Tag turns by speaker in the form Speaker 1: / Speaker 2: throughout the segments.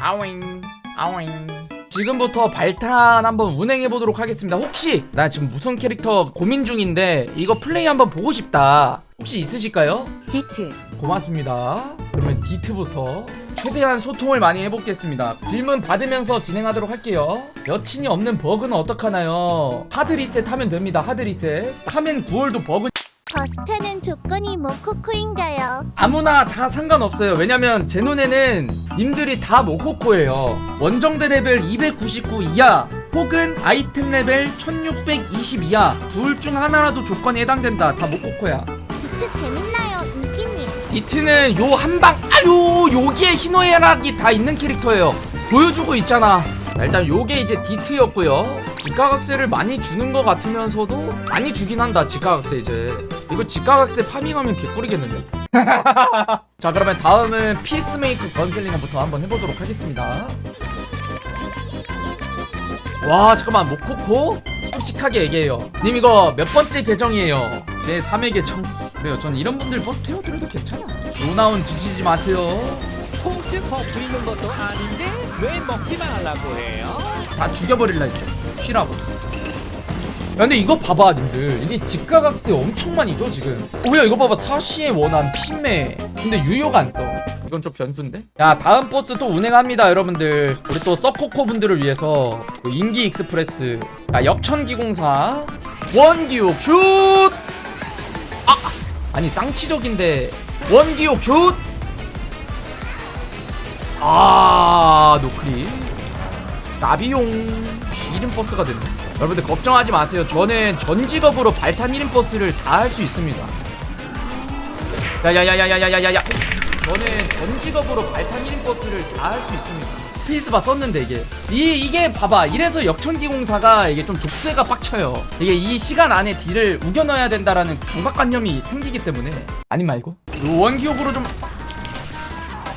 Speaker 1: 아오잉 아오잉. 지금부터 발탄 한번 운행해 보도록 하겠습니다. 혹시 나 지금 무슨 캐릭터 고민 중인데 이거 플레이 한번 보고 싶다. 혹시 있으실까요?
Speaker 2: 디트.
Speaker 1: 고맙습니다. 그러면 디트부터 최대한 소통을 많이 해보겠습니다. 질문 받으면서 진행하도록 할게요. 여친이 없는 버그는 어떡하나요? 하드 리셋 하면 됩니다. 하드 리셋. 하면 9월도 버그
Speaker 3: 버스타는 조건이 모코코인가요?
Speaker 1: 아무나 다 상관없어요. 왜냐면 제 눈에는 님들이 다 모코코예요. 원정대 레벨 299 이하 혹은 아이템 레벨 1620 이하 둘 중 하나라도 조건에 해당된다. 다 모코코야.
Speaker 3: 비트 재밌나요, 인기님?
Speaker 1: 디트는 요 한방 아유 여기에 희노애락이 다 있는 캐릭터예요. 보여주고 있잖아. 자, 일단 요게 이제 디트였고요. 직가각세를 많이 주는 것 같으면서도 많이 주긴 한다. 직가각세 이제 이거 직가각세 파밍하면 개꿀이겠는데. 자 그러면 다음은 피스메이크 건슬링어부터 한번 해보도록 하겠습니다. 와 잠깐만 모코코 솔직하게 얘기해요. 님 이거 몇 번째 계정이에요? 내 3회 계정. 그래요. 전 이런 분들 버스 태워드려도 괜찮아. 노나운 지치지 마세요.
Speaker 4: 통증 더 부리는 것도 아닌데 왜 먹지 말라고 해요?
Speaker 1: 다 죽여버릴라 했죠. 쉬라고. 야, 근데 이거 봐봐, 님들. 이게 직가각세 엄청 많이 줘, 지금. 오야, 이거 봐봐. 사시의 원한, 핀매. 근데 유효가 안 떠. 이건 좀 변수인데? 야, 다음 버스 또 운행합니다, 여러분들. 우리 또 서코코 분들을 위해서. 그 인기 익스프레스. 야, 역천기공사. 원기옥 슛! 아! 아니, 쌍치적인데. 원기옥 슛! 아, 노크리. 나비용 1인 버스가 됐네. 여러분들 걱정하지 마세요. 저는 전 직업으로 발탄 1인 버스를 다 할 수 있습니다. 야야야야야야야야야. 저는 전 직업으로 발탄 1인 버스를 다 할 수 있습니다. 페이스바 썼는데 이게 이 이게 봐봐 이래서 역천기 공사가 이게 좀 족쇄가 빡쳐요 이게 이 시간 안에 딜을 우겨 넣어야 된다라는 강박관념이 생기기 때문에 아니 말고 요 원기옥으로 좀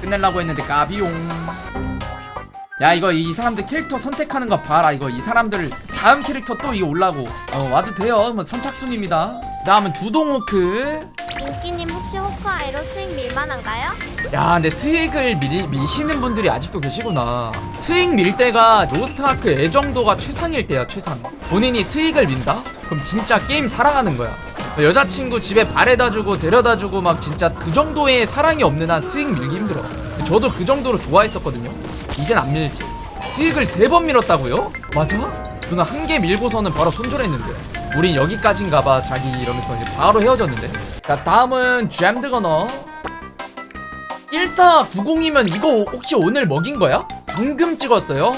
Speaker 1: 끝내려고 했는데 까비용. 야 이거 이 사람들 캐릭터 선택하는 거 봐라. 이거 이 사람들 다음 캐릭터 또 이거 올라고. 어 와도 돼요. 뭐 선착순입니다. 다음은 두동호크.
Speaker 3: 인기님 혹시 호크 아이로 수익 밀만한가요?
Speaker 1: 야 근데 스웩을 밀, 미시는 분들이 아직도 계시구나. 스웩 밀 때가 로스트아크 애정도가 최상일 때야 최상. 본인이 스웩을 민다? 그럼 진짜 게임 사랑하는 거야 여자친구 집에 바래다 주고 데려다 주고 막 진짜 그 정도의 사랑이 없는 한 스웩 밀기 힘들어. 저도 그 정도로 좋아했었거든요. 이젠 안 밀지. 스웩을 세 번 밀었다고요? 맞아? 누나 한 개 밀고서는 바로 손절했는데. 우린 여기까지인가봐. 자기 이러면서 이제 바로 헤어졌는데. 자 다음은 잼드거너 1490이면 이거 혹시 오늘 먹인 거야? 방금 찍었어요?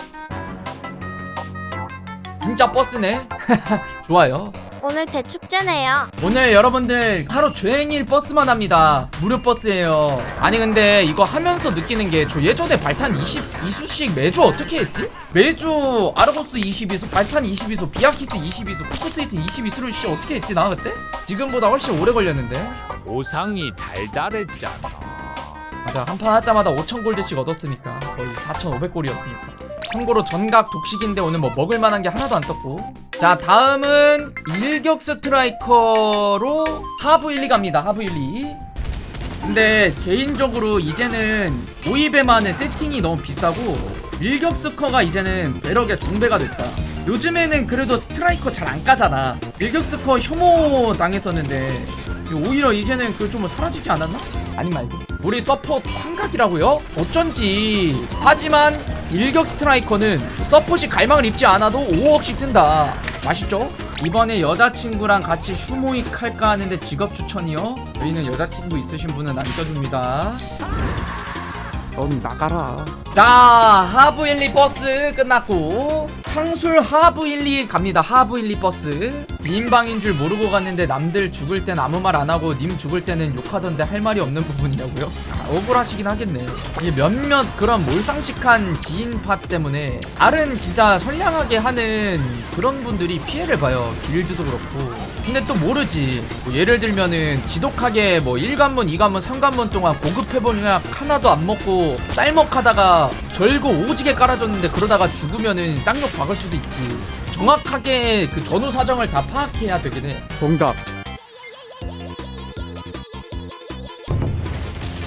Speaker 1: 진짜 버스네. 좋아요
Speaker 3: 오늘 대축제네요.
Speaker 1: 오늘 여러분들 하루 종일 버스만 합니다. 무료 버스예요. 아니 근데 이거 하면서 느끼는 게 저 예전에 발탄 22수씩 매주 어떻게 했지? 매주 아르고스 22수, 발탄 22수, 비아키스 22수, 쿠쿠스이트 22수를 씨 어떻게 했지 나 그때? 지금보다 훨씬 오래 걸렸는데.
Speaker 4: 보상이 달달했잖아.
Speaker 1: 맞아 한판 할 때마다 5,000골드씩 얻었으니까 거의 4,500골이었으니까 참고로 전각 독식인데 오늘 뭐 먹을 만한 게 하나도 안 떴고. 자 다음은 일격 스트라이커로 하부 1, 2 갑니다. 하부 1, 2 근데 개인적으로 이제는 오이베만의 세팅이 너무 비싸고 일격 스커가 이제는 배럭의 종배가 됐다. 요즘에는 그래도 스트라이커 잘 안 까잖아. 일격 스커 혐오 당했었는데 오히려 이제는 그 좀 사라지지 않았나? 아니 말고 우리 서포트 환각이라고요? 어쩐지 하지만 일격 스트라이커는 서폿이 갈망을 입지 않아도 5억씩 뜬다 맛있죠? 이번에 여자친구랑 같이 휴모익 할까 하는데 직업 추천이요? 저희는 여자친구 있으신 분은 안 껴줍니다 넌 나가라. 자 하부 1, 2 버스 끝났고 창술 하부 1, 2 갑니다. 하부 1, 2 버스. 지인방인 줄 모르고 갔는데 남들 죽을 땐 아무 말 안 하고 님 죽을 때는 욕하던데 할 말이 없는 부분이라고요? 아, 억울하시긴 하겠네 이게 몇몇 그런 몰상식한 지인파 때문에 다른 진짜 선량하게 하는 그런 분들이 피해를 봐요. 길드도 그렇고. 근데 또 모르지. 뭐 예를 들면은 지독하게 뭐 1관문 2관문 3관문 동안 고급 해보니까 하나도 안 먹고 쌀먹하다가 절고 오지게 깔아줬는데 그러다가 죽으면은 쌍욕 박을 수도 있지. 정확하게 그 전후 사정을 다 파악해야 되긴 해.
Speaker 5: 정답.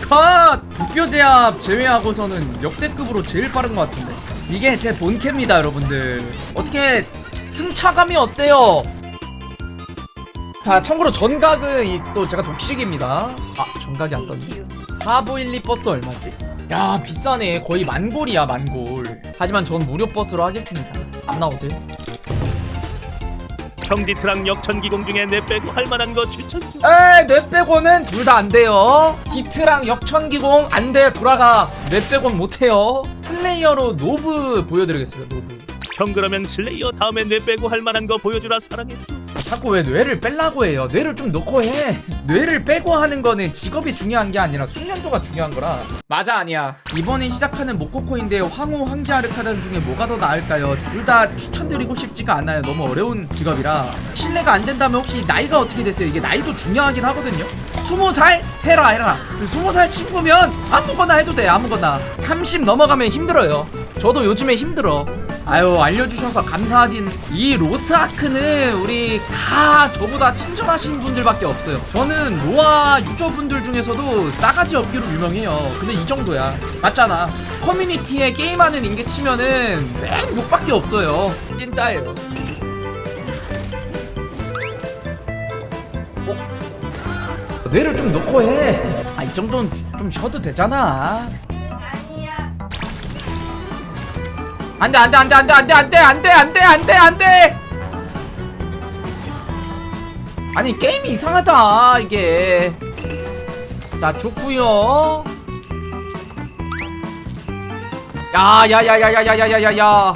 Speaker 1: 컷! 국교 제압 제외하고서는 역대급으로 제일 빠른 것 같은데. 이게 제 본캐입니다 여러분들. 어떻게 승차감이 어때요? 자 참고로 전각은 이 또 제가 독식입니다. 아 전각이 안 떴네. 하부일리 버스 얼마지? 야 비싸네. 거의 만골이야 만골. 하지만 전 무료 버스로 하겠습니다. 안 나오지?
Speaker 2: 경디트랑 역천기공 중에 내 빼고 할 만한 거 추천 좀.
Speaker 1: 에이 뇌 빼고는 둘 다 안 돼요. 디트랑 역천기공 안 돼 돌아가. 뇌 빼고는 못해요. 슬레이어로 노브 보여드리겠습니다 노브
Speaker 2: 형 그러면 슬레이어 다음에 내 빼고 할 만한 거 보여주라 사랑했어.
Speaker 1: 자꾸 왜 뇌를 빼려고 해요? 뇌를 좀 넣고 해. 뇌를 빼고 하는 거는 직업이 중요한 게 아니라 숙련도가 중요한 거라. 맞아 아니야. 이번에 시작하는 모코코인데 황후 황제 아르카단 중에 뭐가 더 나을까요? 둘 다 추천드리고 싶지가 않아요. 너무 어려운 직업이라. 신뢰가 안 된다면 혹시 나이가 어떻게 됐어요? 이게 나이도 중요하긴 하거든요. 20살? 해라 해라. 20살 친구면 아무거나 해도 돼 아무거나. 30 넘어가면 힘들어요. 저도 요즘에 힘들어 아유 알려주셔서 감사하진 이 로스트 아크는 우리 다 저보다 친절하신 분들밖에 없어요. 저는 로아 유저분들 중에서도 싸가지 없기로 유명해요. 근데 이 정도야. 맞잖아. 커뮤니티에 게임하는 인계 치면은 맨 욕밖에 없어요. 찐따예요. 어? 뇌를 좀 넣고 해아 이 정도는 좀 쉬어도 되잖아 안돼 안돼 안돼 안돼 안돼 안돼 안돼 안돼 안돼 안돼. 아니 게임이 이상하다 이게. 자 좋구요. 야야야야야야야야야야 야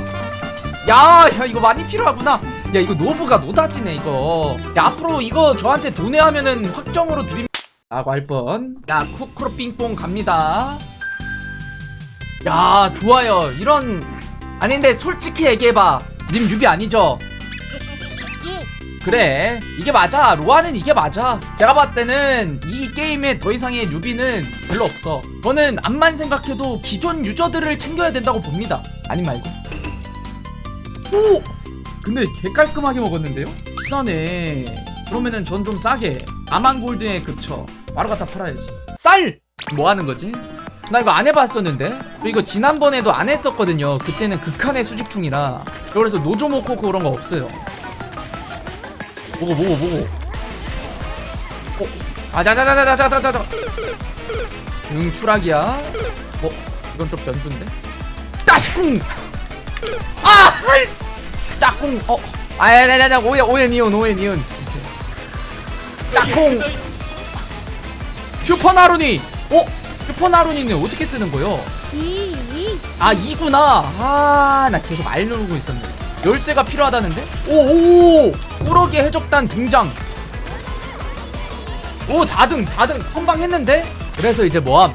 Speaker 1: 야 이거 많이 필요하구나. 야 이거 노브가 노다지네 이거. 야 앞으로 이거 저한테 돈내하면은 확정으로 드림 라고 할뻔야 쿠크로 삥뽕 갑니다. 야 좋아요. 이런 아니 근데 솔직히 얘기해봐 님 유비 아니죠?
Speaker 3: 예.
Speaker 1: 그래 이게 맞아 로아는 이게 맞아 제가 봤을 때는 이 게임에 더 이상의 뉴비는 별로 없어 저는 암만 생각해도 기존 유저들을 챙겨야 된다고 봅니다 아님 말고 오! 근데 개 깔끔하게 먹었는데요? 비싸네 그러면은 전 좀 싸게 아만골드에 그쳐 바로 갖다 팔아야지 쌀! 뭐 하는 거지? 나 이거 안 해봤었는데? 이거 지난번에도 안 했었거든요. 그때는 극한의 수직 중이라. 그래서 노조모코 그런 거 없어요. 보고 보고 보고. 어? 아자자자자자자자자 응 추락이야. 어? 이건 좀 변수인데? 따시꿍 아! 헐! 따꿍 어? 아야야야야 오해 오해 니온 오해 니온 따꿍 슈퍼나루니! 어? 슈퍼나루니는 어떻게 쓰는 거요?
Speaker 3: 이, 이.
Speaker 1: 아 이구나. 아 나 계속 알 누르고 있었네. 열쇠가 필요하다는데? 오 오 꾸러기 해적단 등장. 오 4등 4등 선방했는데? 그래서 이제 뭐함